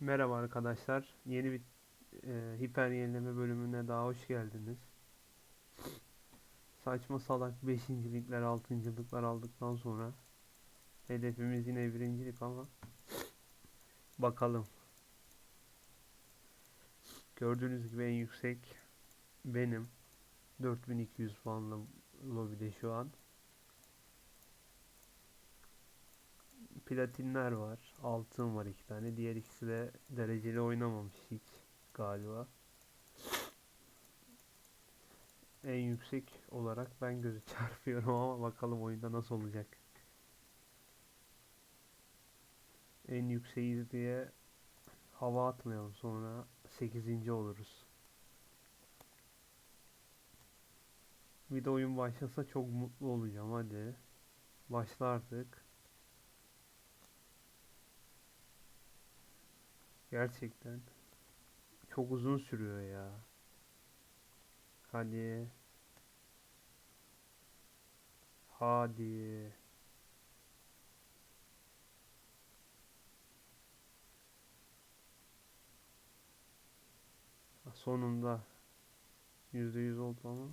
Merhaba arkadaşlar. Yeni bir e, hiper yenileme bölümüne daha hoş geldiniz. Saçma salak beşincilikler, altıncılıklar aldıktan sonra hedefimiz yine birincilik ama bakalım. Gördüğünüz gibi en yüksek benim. 4200 puanla lobide şu an. Platinler var. Altın var iki tane. Diğer ikisi de dereceli oynamamış hiç galiba. En yüksek olarak ben gözü çarpıyorum ama bakalım oyunda nasıl olacak. En yükseğiz diye hava atmayalım sonra 8. oluruz. Bir de oyun başlasa çok mutlu olacağım hadi. Başla artık. Gerçekten çok uzun sürüyor ya. Hadi. Hadi. Sonunda %100 oldu ama.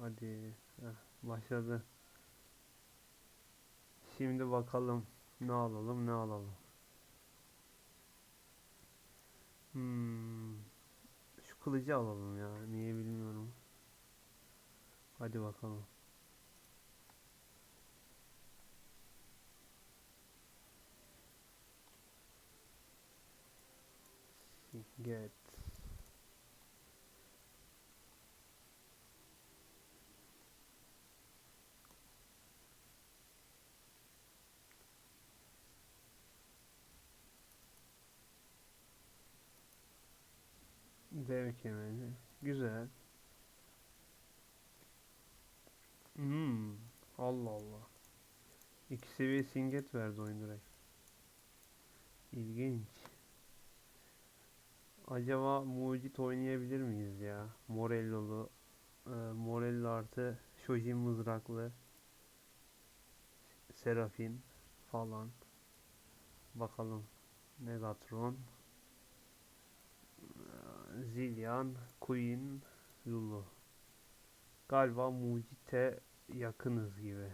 Hadi. Heh, başladı. Şimdi bakalım ne alalım ne alalım. Hmm. Şu kılıcı alalım ya. Niye bilmiyorum. Hadi bakalım. Get. Dev kemeri. Güzel. Hmm. Allah Allah. İki seviye singet verdi oyun direkt. İlginç. Acaba mucit oynayabilir miyiz ya? Morello'lu. E, Morello artı Shojin mızraklı. Serafin falan. Bakalım. Megatron. Zillion, Queen, Lulu. Galiba Mucit'e yakınız gibi.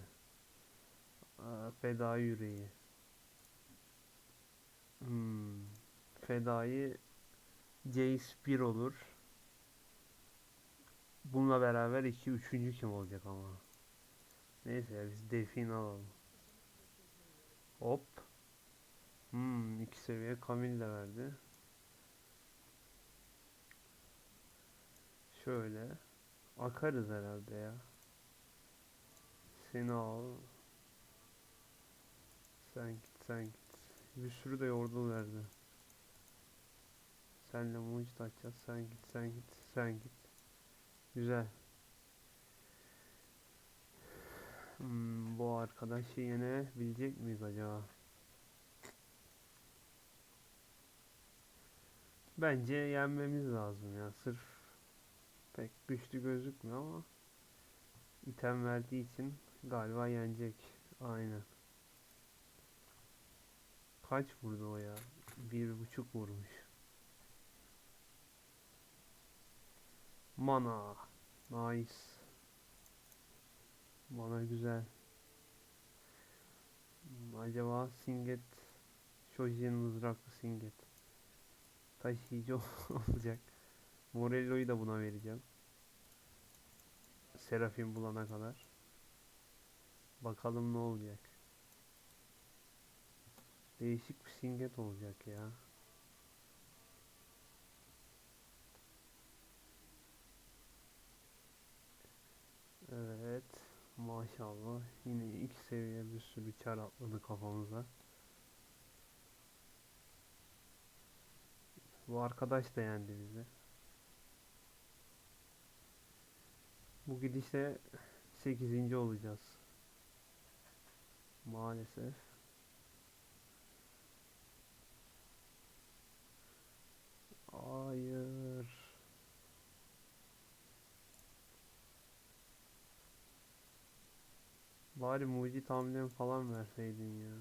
Feda yüreği. Hmm. Feda'yı Jace 1 olur. Bununla beraber 2 üçüncü kim olacak ama. Neyse ya, biz Defin alalım. Hop. Hmm, iki seviye Camille verdi. Şöyle. Akarız herhalde ya. Seni al. Sen git sen git. Bir sürü de yordul verdi. Senle mucit açacağız. Sen git sen git sen git. Güzel. Hmm, bu arkadaşı yenebilecek miyiz acaba? Bence yenmemiz lazım ya. Sırf pek güçlü gözükmüyor ama item verdiği için galiba yenecek. Aynen. Kaç vurdu o ya? Bir buçuk vurmuş. Mana. Nice. Mana güzel. Acaba Singet Shojin mızraklı Singet taşıyıcı olacak. Morello'yu da buna vereceğim. Serafin bulana kadar. Bakalım ne olacak. Değişik bir singet olacak ya. Evet. Maşallah. Yine ilk seviye bir sürü çar atladı kafamıza. Bu arkadaş da yendi bizi. Bu gidişle 8. olacağız. Maalesef. Hayır. Bari mucit hamlem falan verseydin ya.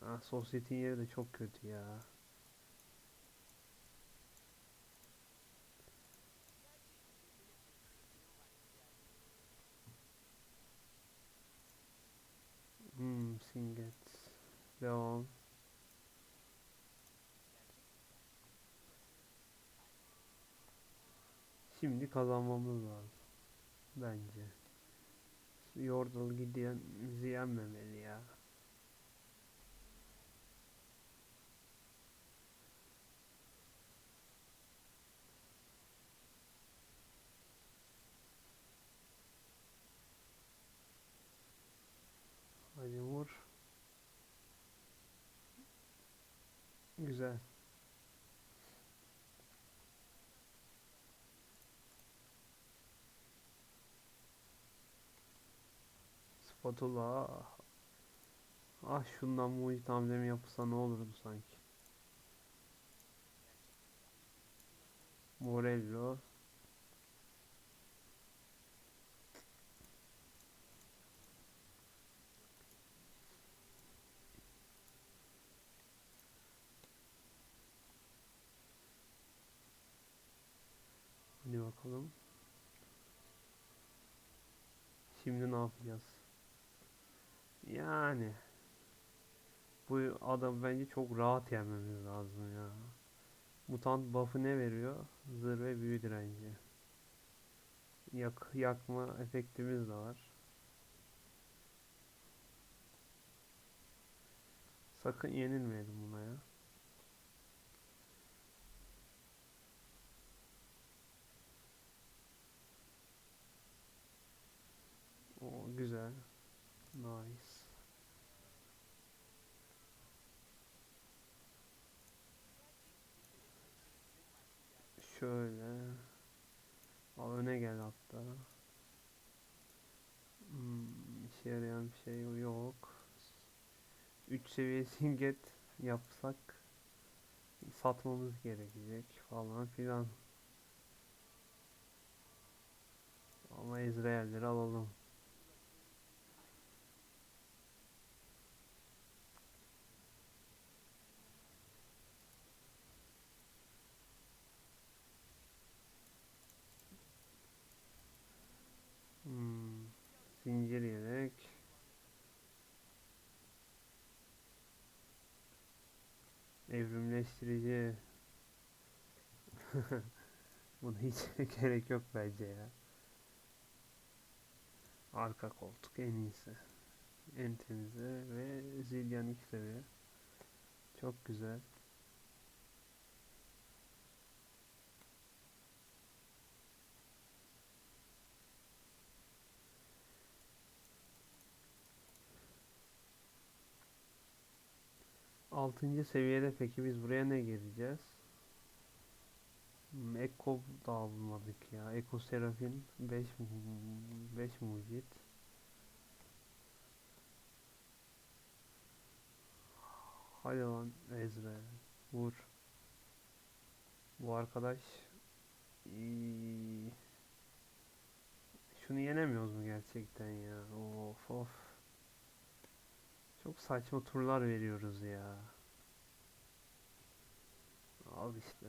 Ha, sosyetin yeri de çok kötü ya. Hmm, Singet. Devam. Şimdi kazanmamız lazım. Bence. Yordle gideyen bizi yenmemeli ya. Hadi vur. Güzel. Spatula. Ah şundan mucit hamlemi yapılsa ne olurdu sanki. Morello. Hadi bakalım. Şimdi ne yapacağız? Yani bu adam bence çok rahat yenmemiz lazım ya. Mutant buff'ı ne veriyor? Zırh ve büyü direnci. Yak yakma efektimiz de var. Sakın yenilmeyelim buna ya. O güzel. Nice. Şöyle. Al öne gel hatta. Hmm, işe yarayan bir şey yok. 3 seviye singet yapsak satmamız gerekecek falan filan. Ama Ezreal'leri alalım. Evrimleştirici. Buna hiç gerek yok bence ya. Arka koltuk en iyisi. En temizi ve zilyan ilk. Çok güzel. Altıncı seviyede peki biz buraya ne gireceğiz? Hmm, Eko da almadık ya. Eko Serafin 5 5 mucit. Hadi lan Ezra vur. Bu arkadaş. Şunu yenemiyoruz mu gerçekten ya? Of of. Çok saçma turlar veriyoruz ya. Al işte.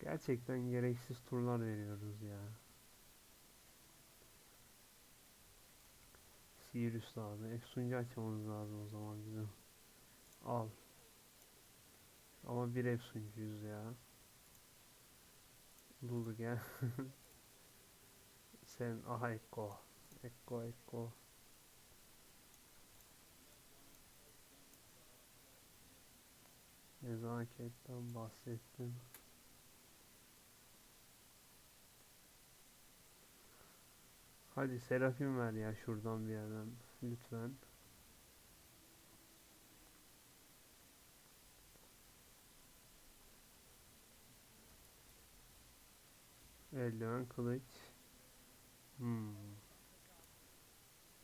Gerçekten gereksiz turlar veriyoruz ya. Sirius lazım. Efsuncu açmamız lazım o zaman bizim. Al. Ama bir Efsuncuyuz ya. Lulu gel. Sen aha Ekko Ekko. Nezaketten bahsettim. Hadi Serafim ver ya şuradan bir yerden. Lütfen. Eldiven kılıç. Hmm.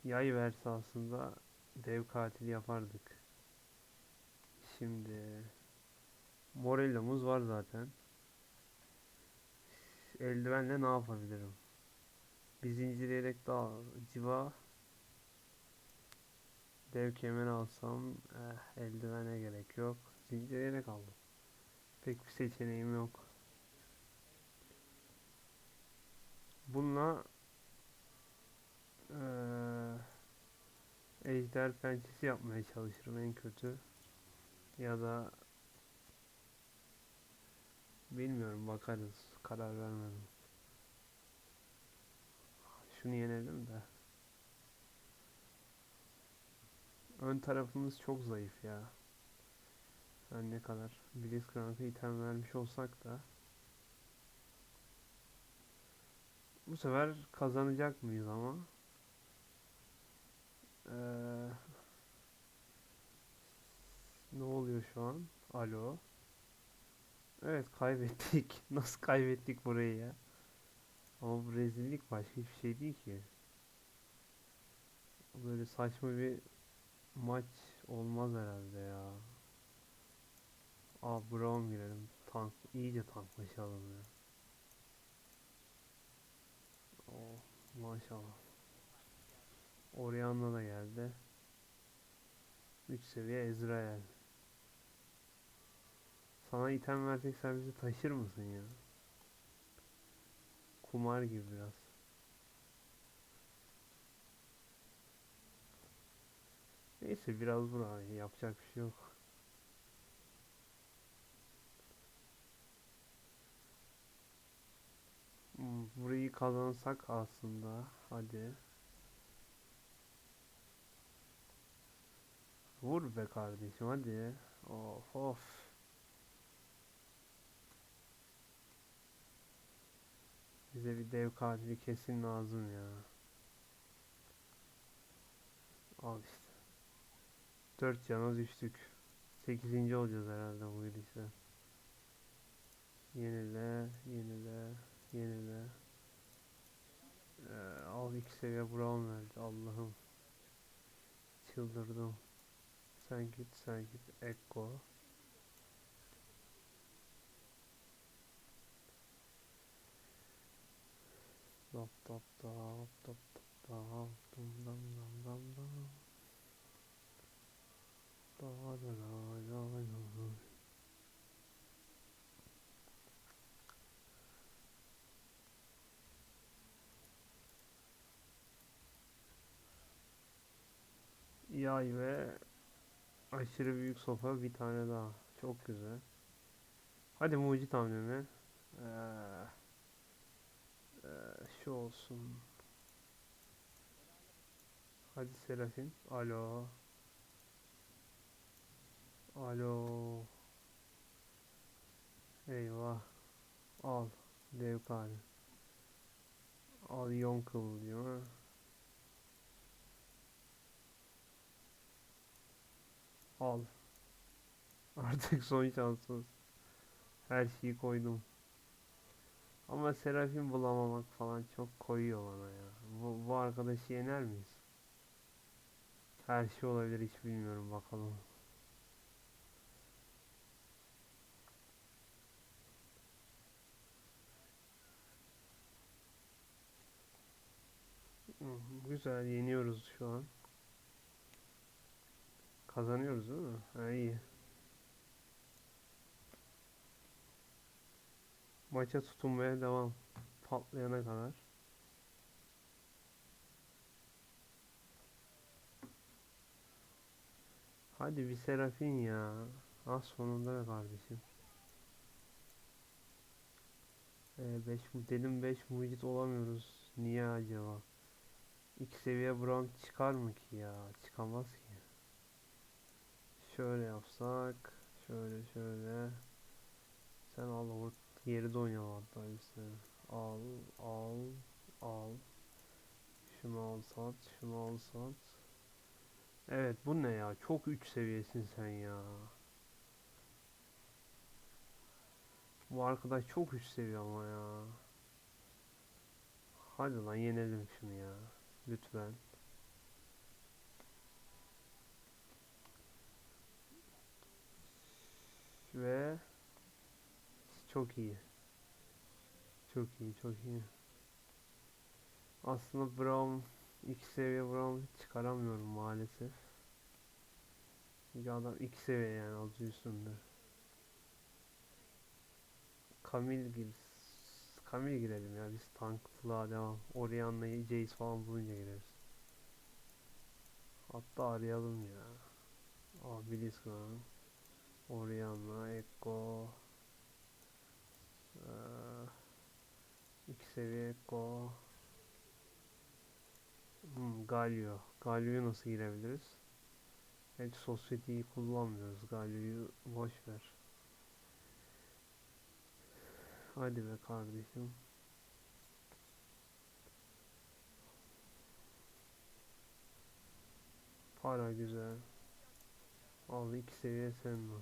Yay verse aslında dev katil yapardık. Şimdi Morello'muz var zaten. Eldivenle ne yapabilirim? Bir zincir yelek daha civa Dev kemer alsam eh, eldivene gerek yok. Zincir yelek aldım. Pek bir seçeneğim yok. Bununla eee ejder pençesi yapmaya çalışırım en kötü. Ya da bilmiyorum bakarız. Karar vermedim. Şunu yenelim de. Ön tarafımız çok zayıf ya. Her ne kadar Blitzcrank'a item vermiş olsak da bu sefer kazanacak mıyız ama? Ee, ne oluyor şu an? Alo. Evet kaybettik. Nasıl kaybettik burayı ya? Ama bu rezillik başka hiçbir şey değil ki. Böyle saçma bir maç olmaz herhalde ya. Aa Brown girelim. Tank, iyice tanklaşalım ya. Oh, maşallah. Orianna da geldi. 3 seviye Ezreal. Sana item versek sen bizi taşır mısın ya? Kumar gibi biraz. Neyse biraz buraya yapacak bir şey yok. Hmm, Burayı kazansak aslında. Hadi. Vur be kardeşim hadi. Of of. Bize bir dev katili kesin lazım ya. Al işte. 4 cana düştük. 8. olacağız herhalde bu gidişle. Yenile, yenile, yenile. Ee, al iki seviye Brown verdi. Allah'ım. Çıldırdım. Sen git, sen git. Ekko. Dap dap dap dap dap dap dum dam dam dam dam. Da da da da da. Yay ve aşırı büyük sopa bir tane daha. Çok güzel. Hadi mucit hamlemi. Ee, ee, şu olsun. Hadi Serafin. Alo. Alo. Eyvah. Al. Dev kare. Al yon kıvılcımı. Al. Artık son şansımız. Her şeyi koydum. Ama Serafin bulamamak falan çok koyuyor bana ya. Bu, bu arkadaşı yener miyiz? Her şey olabilir hiç bilmiyorum bakalım. Güzel yeniyoruz şu an. Kazanıyoruz değil mi? Ha iyi. Maça tutunmaya devam. Patlayana kadar. Hadi bir Serafin ya. Az sonunda be kardeşim. Ee, 5 dedim 5 mucit olamıyoruz. Niye acaba? İki seviye Brown çıkar mı ki ya? Çıkamaz ki. Şöyle yapsak. Şöyle şöyle. Sen al or geri oynayalım hatta işte. Al al al. Şunu al sat. Şunu al sat. Evet bu ne ya? Çok üç seviyesin sen ya. Bu arkadaş çok üst seviye ama ya. Hadi lan yenelim şunu ya. Lütfen. Ve çok iyi. Çok iyi, çok iyi. Aslında Brown iki seviye Brown çıkaramıyorum maalesef. Çünkü adam iki seviye yani adı üstünde. Kamil gir. Kamil girelim ya biz tanklığa devam. Orianna'yı Jace falan bulunca gireriz. Hatta arayalım ya. Aa Blitzcrank. Orianna, Echo. Ee, iki seviye Echo. Hmm, Galio. Galio'yu nasıl girebiliriz? Hiç Society'yi kullanmıyoruz. Galio'yu boş ver. Hadi be kardeşim. Para güzel. Al iki seviye sen mi?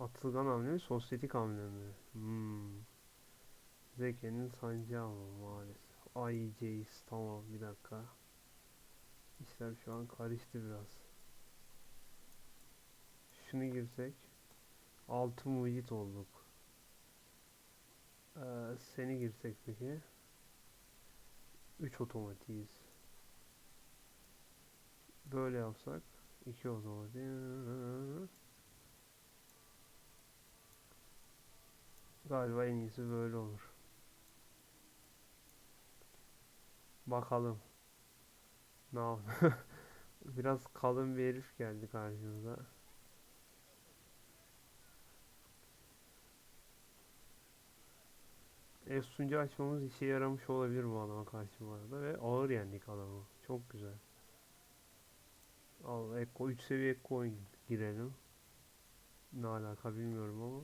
Atılgan hamle mi? Sosyetik hamle mi? Hmm. Zeke'nin sancağı mı maalesef. Ay Jace tamam bir dakika. İşler şu an karıştı biraz. Şunu girsek. 6 mucit olduk. Ee, seni girsek peki. 3 otomatiğiz. Böyle yapsak. 2 otomatik. Galiba en iyisi böyle olur. Bakalım. Ne yap- Biraz kalın bir herif geldi karşımıza. Efsuncu açmamız işe yaramış olabilir bu adama karşı bu arada ve ağır yendik adamı. Çok güzel. Al Ekko 3 seviye Ekko girelim. Ne alaka bilmiyorum ama.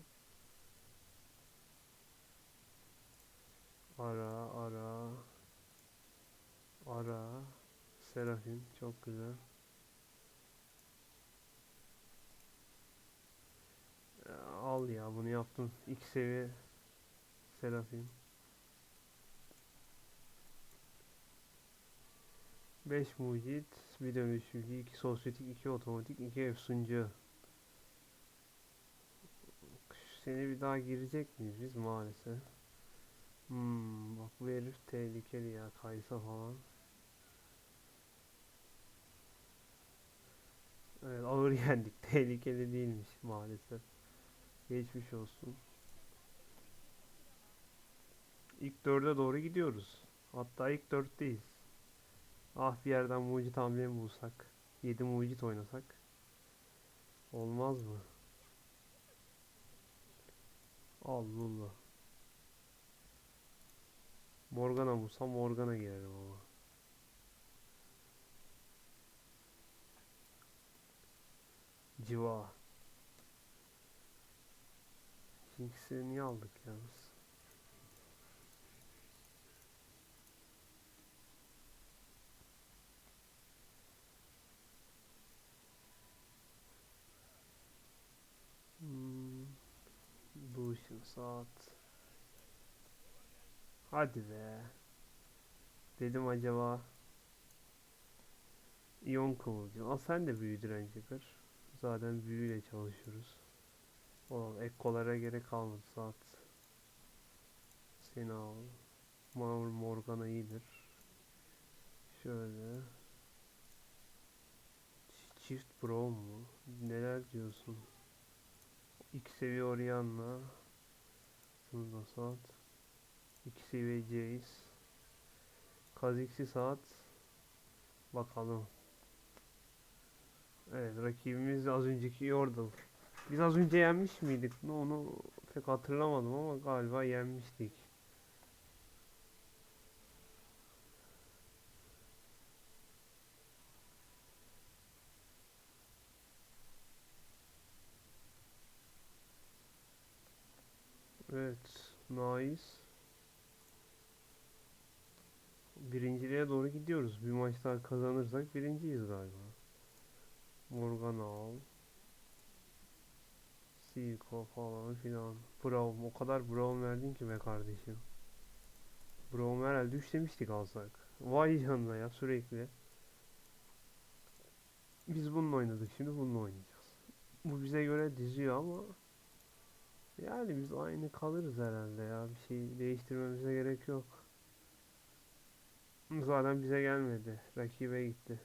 Ara ara ara Serafin çok güzel. Al ya bunu yaptım. İki seviye Serafin. 5 mucit, bir dönüşümcü, 2 sosyetik, 2 otomatik, 2 efsuncu. Seni bir daha girecek miyiz biz maalesef. Hmm, bak bu herif tehlikeli ya Kaysa falan. Evet ağır yendik. Tehlikeli değilmiş maalesef. Geçmiş olsun. İlk dörde doğru gidiyoruz. Hatta ilk dörtteyiz. Ah bir yerden mucit hamle bulsak? 7 mucit oynasak. Olmaz mı? Allah Allah. Morgana bulsam Morgana girerim ama. Civa. İkisini niye aldık yalnız? Hmm. Lucian saat. Hadi be. Dedim acaba İyon kıvılcım. Al sen de büyü direnci kır. Zaten büyüyle çalışıyoruz. Oğlum ekkolara gerek kalmadı saat. Seni al. Mor Morgana iyidir. Şöyle. Çift bro mu? Neler diyorsun? İki seviye Orianna. Şunu da saat. İki seviye Jace. Kha'Zix'i saat. Bakalım. Evet rakibimiz az önceki Yordle. Biz az önce yenmiş miydik? Ne Onu pek hatırlamadım ama galiba yenmiştik. Evet, nice. Birinciliğe doğru gidiyoruz. Bir maç daha kazanırsak birinciyiz galiba. Morgana al. Silco falan filan. Braum. O kadar Braum verdin ki be kardeşim. Braum herhalde 3 demiştik alsak. Vay canına ya sürekli. Biz bununla oynadık şimdi bununla oynayacağız. Bu bize göre diziyor ama yani biz aynı kalırız herhalde ya. Bir şey değiştirmemize gerek yok. Zaten bize gelmedi. Rakibe gitti.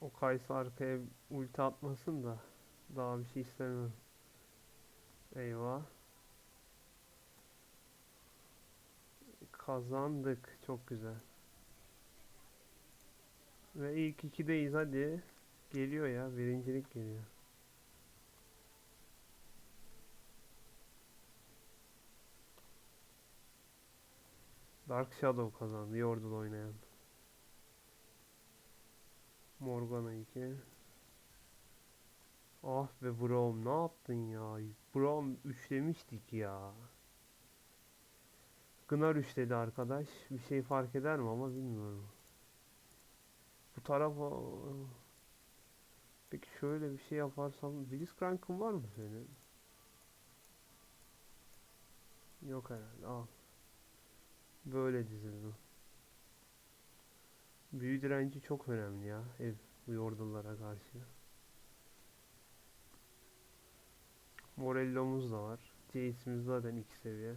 O Kaysa arkaya ulti atmasın da daha bir şey istemiyorum. Eyvah. Kazandık. Çok güzel. Ve ilk ikideyiz hadi. Geliyor ya. Birincilik geliyor. Dark Shadow kazandı. Yordle oynayan. Morgana 2. Ah be Braum ne yaptın ya? Braum üçlemiştik ya. Gınar üçledi arkadaş. Bir şey fark eder mi ama bilmiyorum. Bu tarafa... Peki şöyle bir şey yaparsam... Blitzcrank'ın var mı senin? Yok herhalde al. Böyle dizildim. Büyü direnci çok önemli ya. Ev bu karşı. Morello'muz da var. Jace'imiz zaten iki seviye.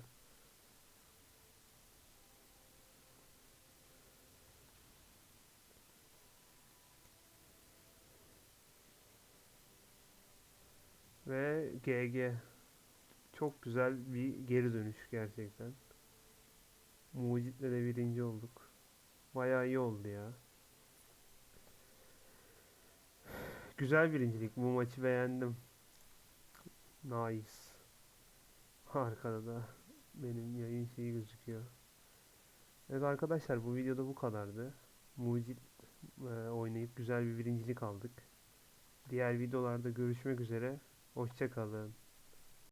Ve GG. Çok güzel bir geri dönüş gerçekten. Mucit'le birinci olduk. Bayağı iyi oldu ya. Güzel birincilik. Bu maçı beğendim. Nice. Arkada da benim yayın şeyi gözüküyor. Evet arkadaşlar bu videoda bu kadardı. Mucit e, oynayıp güzel bir birincilik aldık. Diğer videolarda görüşmek üzere. Hoşçakalın.